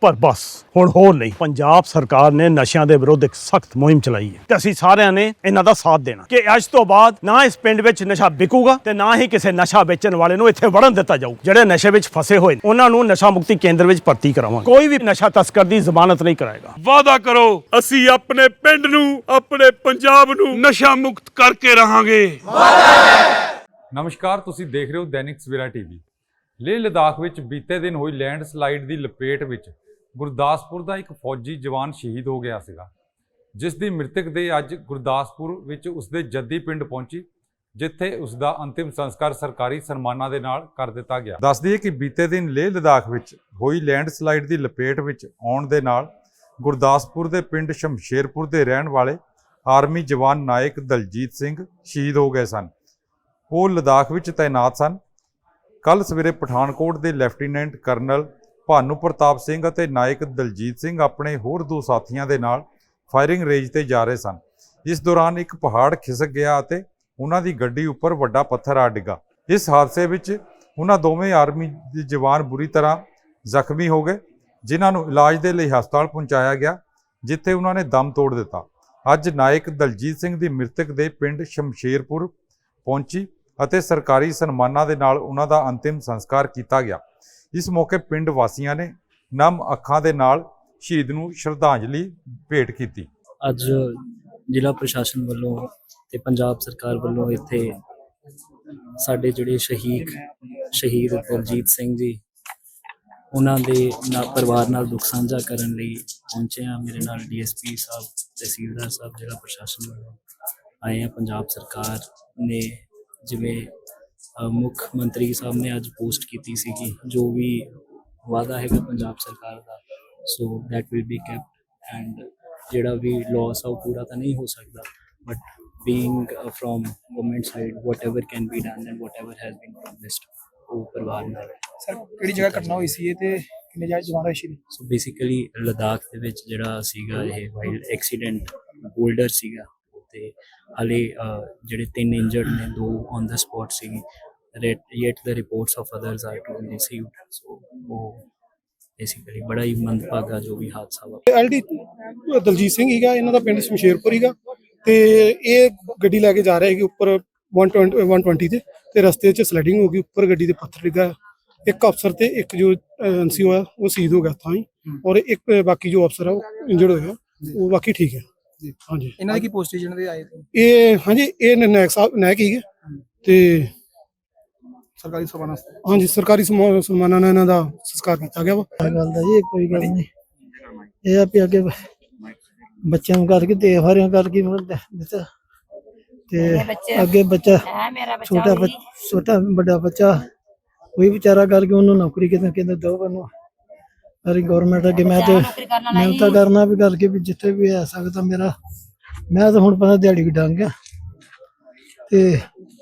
ਪਰ ਬਸ ਹੁਣ ਹੋਰ ਨਹੀਂ। ਪੰਜਾਬ ਸਰਕਾਰ ਨੇ ਨਸ਼ਿਆਂ ਦੇ ਵਿਰੁੱਧ ਇੱਕ ਸਖਤ ਮੁਹਿੰਮ ਚਲਾਈ ਹੈ ਤੇ ਅਸੀਂ ਸਾਰਿਆਂ ਨੇ ਇਹਨਾਂ ਦਾ ਸਾਥ ਦੇਣਾ। ਕਿ ਅੱਜ ਤੋਂ ਬਾਅਦ ਨਾ ਇਸ ਪਿੰਡ ਵਿੱਚ ਨਸ਼ਾ ਵਿਕੂਗਾ ਤੇ ਨਾ ਹੀ ਕਿਸੇ ਨਸ਼ਾ ਵੇਚਣ ਵਾਲੇ ਨੂੰ ਇੱਥੇ ਵੜਨ ਦਿੱਤਾ ਜਾਊ ਜਿਹੜੇ ਨਸ਼ੇ ਵਿੱਚ ਫਸੇ ਹੋਏ ਨੇ। ਉਹਨਾਂ ਨੂੰ ਨਸ਼ਾ ਮੁਕਤੀ ਕੇਂਦਰ ਵਿੱਚ ਭਰਤੀ ਕਰਾਵਾਂਗੇ। ਕੋਈ ਵੀ ਨਸ਼ਾ ਤਸਕਰ ਦੀ ਜ਼ਮਾਨਤ ਨਹੀਂ ਕਰਾਏਗਾ। ਵਾਅਦਾ ਕਰੋ ਅਸੀਂ ਆਪਣੇ ਪਿੰਡ ਨੂੰ ਆਪਣੇ ਪੰਜਾਬ ਨੂੰ ਨਸ਼ਾ ਮੁਕਤ ਕਰਕੇ ਰਹਾਂਗੇ। ਨਮਸਕਾਰ ਤੁਸੀਂ ਦੇਖ ਰਹੇ ਹੋ ਦੈਨਿਕ ਸਵੇਰਾ ਟੀਵੀ। ਲੇਹ ਲਦਾਖ ਵਿੱਚ ਬੀਤੇ ਦਿਨ ਹੋਈ ਲੈਂਡ ਸਲਾਈਡ ਦੀ ਲਪੇਟ ਵਿੱਚ ਗੁਰਦਾਸਪੁਰ ਦਾ ਇੱਕ ਫੌਜੀ ਜਵਾਨ ਸ਼ਹੀਦ ਹੋ ਗਿਆ ਸੀਗਾ, ਜਿਸ ਦੀ ਮ੍ਰਿਤਕ ਦੇ ਅੱਜ ਗੁਰਦਾਸਪੁਰ ਵਿੱਚ ਉਸਦੇ ਜੱਦੀ ਪਿੰਡ ਪਹੁੰਚੀ, ਜਿੱਥੇ ਉਸ ਦਾ ਅੰਤਿਮ ਸੰਸਕਾਰ ਸਰਕਾਰੀ ਸਨਮਾਨਾਂ ਦੇ ਨਾਲ ਕਰ ਦਿੱਤਾ ਗਿਆ। ਦੱਸ ਦਈਏ ਕਿ ਬੀਤੇ ਦਿਨ ਲੇਹ ਲਦਾਖ ਵਿੱਚ ਹੋਈ ਲੈਂਡਸਲਾਈਡ ਦੀ ਲਪੇਟ ਵਿੱਚ ਆਉਣ ਦੇ ਨਾਲ ਗੁਰਦਾਸਪੁਰ ਦੇ ਪਿੰਡ ਸ਼ਮਸ਼ੇਰਪੁਰ ਦੇ ਰਹਿਣ ਵਾਲੇ ਆਰਮੀ ਜਵਾਨ ਨਾਇਕ ਦਲਜੀਤ ਸਿੰਘ ਸ਼ਹੀਦ ਹੋ ਗਏ ਸਨ। ਉਹ ਲਦਾਖ ਵਿੱਚ ਤਾਇਨਾਤ ਸਨ। ਕੱਲ ਸਵੇਰੇ ਪਠਾਨਕੋਟ ਦੇ ਲੈਫਟੀਨੈਂਟ ਕਰਨਲ ਭਾਨੂ ਪ੍ਰਤਾਪ ਸਿੰਘ ਅਤੇ ਨਾਇਕ ਦਲਜੀਤ ਸਿੰਘ ਆਪਣੇ ਹੋਰ ਦੋ ਸਾਥੀਆਂ ਦੇ ਨਾਲ ਫਾਇਰਿੰਗ ਰੇਂਜ ਤੇ ਜਾ ਰਹੇ ਸਨ। ਇਸ ਦੌਰਾਨ ਇੱਕ ਪਹਾੜ ਖਿਸਕ ਗਿਆ ਅਤੇ ਉਹਨਾਂ ਦੀ ਗੱਡੀ ਉੱਪਰ ਵੱਡਾ ਪੱਥਰ ਆ ਡਿੱਗਾ। ਇਸ ਹਾਦਸੇ ਵਿੱਚ ਉਹਨਾਂ ਦੋਵੇਂ ਆਰਮੀ ਦੇ ਜਵਾਨ ਬੁਰੀ ਤਰ੍ਹਾਂ ਜ਼ਖਮੀ ਹੋ ਗਏ, ਜਿਨ੍ਹਾਂ ਨੂੰ ਇਲਾਜ ਦੇ ਲਈ ਹਸਪਤਾਲ ਪਹੁੰਚਾਇਆ ਗਿਆ, ਜਿੱਥੇ ਉਹਨਾਂ ਨੇ ਦਮ ਤੋੜ ਦਿੱਤਾ। ਅੱਜ ਨਾਇਕ ਦਲਜੀਤ ਸਿੰਘ ਦੀ ਮ੍ਰਿਤਕ ਦੇ ਪਿੰਡ ਸ਼ਮਸ਼ੇਰਪੁਰ ਪਹੁੰਚੀ ਅਤੇ ਸਰਕਾਰੀ ਸਨਮਾਨਾਂ ਦੇ ਨਾਲ ਉਹਨਾਂ ਦਾ ਅੰਤਿਮ ਸੰਸਕਾਰ ਕੀਤਾ ਗਿਆ। ਇਸ ਮੌਕੇ ਪਿੰਡ ਵਾਸੀਆਂ ਨੇ ਨਮ ਅੱਖਾਂ ਦੇ ਨਾਲ ਸ਼ਹੀਦ ਨੂੰ ਸ਼ਰਧਾਂਜਲੀ ਭੇਟ ਕੀਤੀ। ਅੱਜ ਜ਼ਿਲ੍ਹਾ ਪ੍ਰਸ਼ਾਸਨ ਵੱਲੋਂ ਤੇ ਪੰਜਾਬ ਸਰਕਾਰ ਵੱਲੋਂ ਇੱਥੇ ਸਾਡੇ ਜਿਹੜੇ ਸ਼ਹੀਦ ਸ਼ਹੀਦ ਦਲਜੀਤ ਸਿੰਘ ਜੀ, ਉਹਨਾਂ ਦੇ ਨਾਲ ਪਰਿਵਾਰ ਨਾਲ ਦੁੱਖ ਸਾਂਝਾ ਕਰਨ ਲਈ ਪਹੁੰਚੇ ਆ ਮੇਰੇ ਨਾਲ ਡੀਐਸਪੀ ਸਾਹਿਬ, ਤਹਿਸੀਲਦਾਰ ਸਾਹਿਬ, ਜ਼ਿਲ੍ਹਾ ਪ੍ਰਸ਼ਾਸਨ ਵੱਲੋਂ ਆਏ ਆ ਪੰਜਾਬ ਸਰਕਾਰ ਨੇ ਜਿਵੇਂ ਮੁੱਖ ਮੰਤਰੀ ਸਾਹਿਬ ਨੇ ਅੱਜ ਪੋਸਟ ਕੀਤੀ ਸੀ ਕਿ ਜੋ ਵੀ ਵਾਅਦਾ ਹੈਗਾ ਪੰਜਾਬ ਸਰਕਾਰ ਦਾ ਸੋ that will be kept and ਜਿਹੜਾ ਵੀ ਲਾਸ ਆ ਉਹ ਪੂਰਾ ਤਾਂ ਨਹੀਂ ਹੋ ਸਕਦਾ but being from government side whatever can be done and whatever has been promised ਉਹ ਪਰਿਵਾਰ ਨਾਲ ਸਰ ਕਿਹੜੀ ਜਗ੍ਹਾ ਘਟਨਾ ਹੋਈ ਸੀ ਇਹ ਤੇ ਕਿੰਨੇ ਜਾਇ ਜਵਾਨ ਸੀ? ਸੋ ਬੇਸਿਕਲੀ ਲਦਾਖ ਦੇ ਵਿੱਚ ਜਿਹੜਾ ਸੀਗਾ ਇਹ ਵਾਈਲਡ ਐਕਸੀਡੈਂਟ ਬੋਲਡਰ ਸੀਗਾ। ਤੇ ਹਲੇ ਜਿਹੜੇ ਤਿੰਨ ਇੰਜਰਡ ਨੇ ਦੋ ਔਨ ਦਾ ਸਪੌਟ ਸੀਗੇ yet the reports of others are to be received. So ਉਹ ਬੇਸਿਕਲੀ ਬੜਾ ਹੀ ਮੰਦਭਾਗਾ ਜੋ ਵੀ ਹਾਦਸਾ ਵਾ ਐਲਡੀ ਦਲਜੀਤ ਸਿੰਘ ਹੀਗਾ ਇਹਨਾਂ ਦਾ ਪਿੰਡ ਸ਼ਮਸ਼ੇਰਪੁਰ ਹੀਗਾ। ਤੇ ਇਹ ਗੱਡੀ ਲੈ ਕੇ ਜਾ ਰਿਹਾ ਸੀ ਉੱਪਰ 120 120 ਤੇ ਤੇ ਰਸਤੇ 'ਚ ਸਲਾਈਡਿੰਗ ਹੋ ਗਈ ਉੱਪਰ ਗੱਡੀ ਦੇ ਪੱਥਰ ਡਿੱਗਾ ਇੱਕ ਅਫਸਰ ਤੇ ਇੱਕ ਜੋ ਐਨਸੀ ਹੋਇਆ ਉਹ ਸ਼ਹੀਦ ਹੋ ਗਿਆ ਤਾਂ ਹੀ। ਔਰ ਇੱਕ ਬਾਕੀ ਜੋ ਅਫਸਰ ਆ ਉਹ ਇੰਜਰਡ ਹੋਇਆ ਉਹ ਬਾਕੀ ਠੀਕ ਹੈ। ਹਾਂਜੀ। ਇਹਨਾਂ ਦੀ ਕੀ ਪੋਸਟ ਜਿਹਨਾਂ ਦੇ ਆਏ ਤੇ ਇਹ ਹਾਂਜੀ ਇਹ ਨਾਇਕ ਸਾਹਿਬ ਨਾਇਕ ਹੀਗੇ ਤੇ ਸਰਕਾਰੀ ਸਭਾ ਹਾਂਜੀ ਸਰਕਾਰੀ ਸਮਾ- ਸਨਮਾਨਾਂ ਨਾਲ ਇਹਨਾਂ ਦਾ ਸੰਸਕਾਰ ਕੀਤਾ ਗਿਆ ਵਾ। ਗੱਲ ਦਾ ਜੀ ਕੋਈ ਗੱਲ ਨਹੀਂ। ਇਹ ਆ ਵੀ ਅੱਗੇ ਬੱਚਿਆਂ ਨੂੰ ਕਰਕੇ ਤੇ ਹਰਿਆਂ ਕਰਕੇ ਮੁੜ ਦਿੱਤਾ। ਤੇ ਅੱਗੇ ਬੱਚਾ ਹੈ ਮੇਰਾ ਬੱਚਾ ਛੋਟਾ। ਬੱਚ- ਛੋਟਾ ਵੱਡਾ ਬੱਚਾ ਕੋਈ ਵਿਚਾਰਾ ਕਰਕੇ ਉਹਨੂੰ ਨੌਕਰੀ ਕਿਤੇ ਕਿਤੇ ਦੋ ਬਨੋ ਅਰੇ ਗਵਰਨਮੈਂਟ ਅੱਗੇ ਮੈਂ ਤੇ ਮੈਂ। ਤਾਂ ਕਰਨਾ ਵੀ ਕਰਕੇ ਵੀ ਜਿੱਥੇ ਵੀ ਆ ਸਕਦਾ ਮੇਰਾ ਮੈਂ ਤਾਂ ਹੁਣ ਪਤਾ ਦਿਹਾੜੀ ਵੀ ਡੰਗ ਆ ਤੇ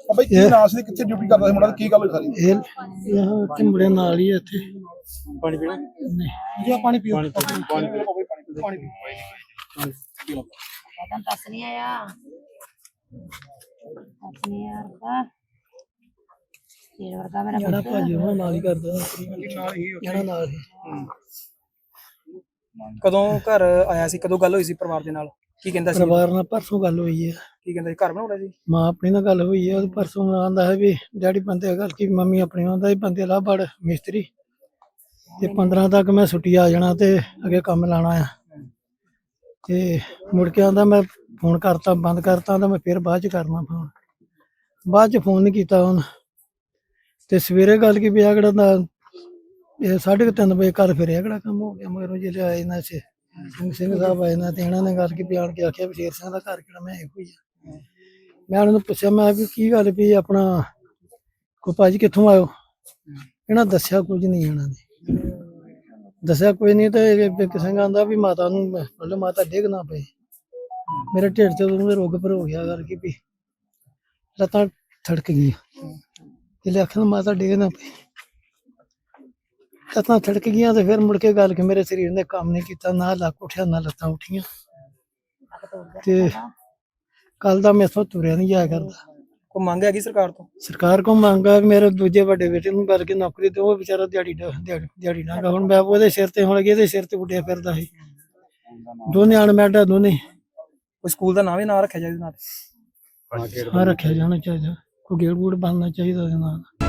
ਅਬੇ ਕੀ ਇਹ- ਨਾਮ ਸੀ ਕਿੱਥੇ ਡਿਊਟੀ ਕਰਦਾ ਸੀ ਮੁੰਡਾ? ਤੇ ਕੀ ਗੱਲ ਹੋਈ ਸਾਰੀ? ਇਹ ਇਹ ਤੇ ਮੁੰਡੇ ਨਾਲ ਹੀ ਆ ਇੱਥੇ। ਪਾਣੀ ਪੀਣਾ ਨਹੀਂ। ਜੀ ਪਾਣੀ ਪੀਓ। ਪਾਣੀ ਪੀਓ ਪਾਣੀ ਪੀਓ। ਪਤਾ ਦੱਸ ਨਹੀਂ ਆਇਆ। ਦੱਸ ਨਹੀਂ ਆਇਆ। ਤੇਰੇ ਵਰਗਾ ਮੇਰਾ ਜਿਹੜਾ ਪੁੱਤ ਭਾਜੀ ਉਹ ਨਾਲ ਹੀ ਕਰਦਾ। ਨਾਲ ਹੀ। ਜਿਹੜਾ ਨਾਲ ਹੀ। ਕਦੋਂ ਘਰ ਆਇਆ ਸੀ? ਕਦੋਂ ਗੱਲ ਹੋਈ ਸੀ ਪਰਿਵਾਰ ਦੇ ਨਾਲ? ਕੀ ਕਹਿੰਦਾ ਸੀ? ਪਰਿਵਾਰ ਨਾਲ ਪਰਸੋਂ ਗੱਲ ਹੋਈ ਹੈ ਕੀ ਕਹਿੰਦਾ ਸੀ? ਘਰ ਬਣਾਉਣਾ ਸੀ? ਮਾਂ ਆਪਣੀ ਨਾਲ ਗੱਲ ਹੋਈ ਹੈ ਉਹ ਪਰਸੋਂ ਆਂਦਾ ਹੈ ਵੀ ਡੈਡੀ ਬੰਦੇ ਗੱਲ ਕੀ ਮੰਮੀ ਆਪਣੀ ਆਂਦਾ ਹੀ ਬੰਦੇ ਲਾ ਬੜ ਮਿਸਤਰੀ। ਤੇ 15 ਤੱਕ ਮੈਂ ਛੁੱਟੀ ਆ ਜਾਣਾ ਤੇ ਅੱਗੇ ਕੰਮ ਲਾਣਾ ਆ। ਤੇ ਮੁੜ ਕੇ ਆਂਦਾ ਮੈਂ ਫੋਨ ਕਰਤਾ ਬੰਦ ਕਰਤਾ ਤਾਂ ਮੈਂ ਫਿਰ ਬਾਅਦ ਚ ਕਰਨਾ ਫੋਨ। ਬਾਅਦ ਚ ਫੋਨ ਨਹੀਂ ਕੀਤਾ ਹੁਣ। ਤੇ ਸਵੇਰੇ ਗੱਲ ਕੀ ਪਿਆ ਕਿਹੜਾ ਦਾ ਇਹ ਸਾਢੇ ਕੁ ਤਿੰਨ ਵਜੇ ਘਰ ਫਿਰਿਆ ਕਿਹੜਾ ਕੰਮ ਹੋ ਗਿਆ, ਮਗਰੋਂ ਜਿਹੜੇ ਆਏ ਨਾ ਚ, ਸਿੰਘ ਸਿੰਘ ਸਾਹਿਬ ਆਏ ਨਾ ਤੇ, ਇਹਨਾਂ ਨੇ ਗੱਲ ਕੀ ਬਿਆਨ ਕੇ ਆਖਿਆ ਵੀ ਸ਼ੇਰ ਸਿੰਘ ਦਾ ਘਰ ਕਿਹੜਾ, ਮੈਂ ਇਹੋ ਹੀ ਆ। ਮੈਂ ਉਹਨਾਂ ਨੂੰ ਪੁੱਛਿਆ, ਮੈਂ ਵੀ ਕੀ ਗੱਲ ਵੀ ਆਪਣਾ ਕੋ ਭਾਜੀ ਕਿੱਥੋਂ ਆਇਓ? ਇਹਨਾਂ ਦੱਸਿਆ ਕੁਝ ਨਹੀਂ ਇਹਨਾਂ ਨੇ। ਦੱਸਿਆ ਕੋਈ ਨਹੀਂ ਤੇ ਇਹ ਕਿਸੇ ਕਹਿੰਦਾ ਵੀ ਮਾਤਾ ਨੂੰ, ਮਤਲਬ ਮਾਤਾ ਡਿੱਗ ਨਾ ਪਏ। ਮੇਰੇ ਢਿੱਡ ਤੇ ਉਹਨੂੰ ਰੋਗ ਪਰ ਹੋ ਗਿਆ ਕਰਕੇ ਵੀ ਲੱਤਾਂ ਥੜਕ ਗਈ ਲੱਖਾਂ ਮਾਤਾ ਡਿੱਗ ਨਾ ਪਈ। ਲੱਤਾਂ ਥੜਕ ਗਈਆਂ ਤੇ ਫਿਰ ਮੁੜ ਕੇ ਗੱਲ ਕਿ ਮੇਰੇ ਸਰੀਰ ਨੇ ਕੰਮ ਨਹੀਂ ਕੀਤਾ ਨਾ ਲੱਕ ਉੱਠਿਆ ਨਾ ਲੱਤਾਂ ਉੱਠੀਆਂ। ਤੇ ਕੱਲ ਦਾ ਮੈਥੋਂ ਤੁਰਿਆ ਨਹੀਂ ਜਾਇਆ ਕਰਦਾ। ਕੋਈ ਮੰਗ ਹੈਗੀ ਸਰਕਾਰ ਤੋਂ? ਸਰਕਾਰ ਕੋ ਮੰਗਾ ਮੇਰੇ ਦੂਜੇ ਵੱਡੇ ਬੇਟੇ ਨੂੰ ਕਰਕੇ ਨੌਕਰੀ ਤੇ ਉਹ ਵਿਚਾਰਾ ਦਿਹਾੜੀ ਦਿਹਾੜੀ ਦਿਹਾੜੀ ਨਾ ਹੁਣ ਮੈਂ ਉਹਦੇ ਸਿਰ ਤੇ ਹੁਣ ਇਹਦੇ ਸਿਰ ਤੇ ਉੱਡਿਆ ਫਿਰਦਾ ਸੀ। ਦੋਨੇ ਅਣਮੈਡਾ ਦੋਨੇ। ਕੋਈ ਸਕੂਲ ਦਾ ਨਾਮ ਹੀ ਨਾ ਰੱਖਿਆ ਨਾਲ? ਹਾਂ ਰੱਖਿਆ ਜਾਣਾ ਚਾਹੀਦਾ। ਕੋਈ ਗੇੜ ਗੂੜ ਬਣਨਾ ਚਾਹੀਦਾ ਉਹਦੇ ਨਾਲ।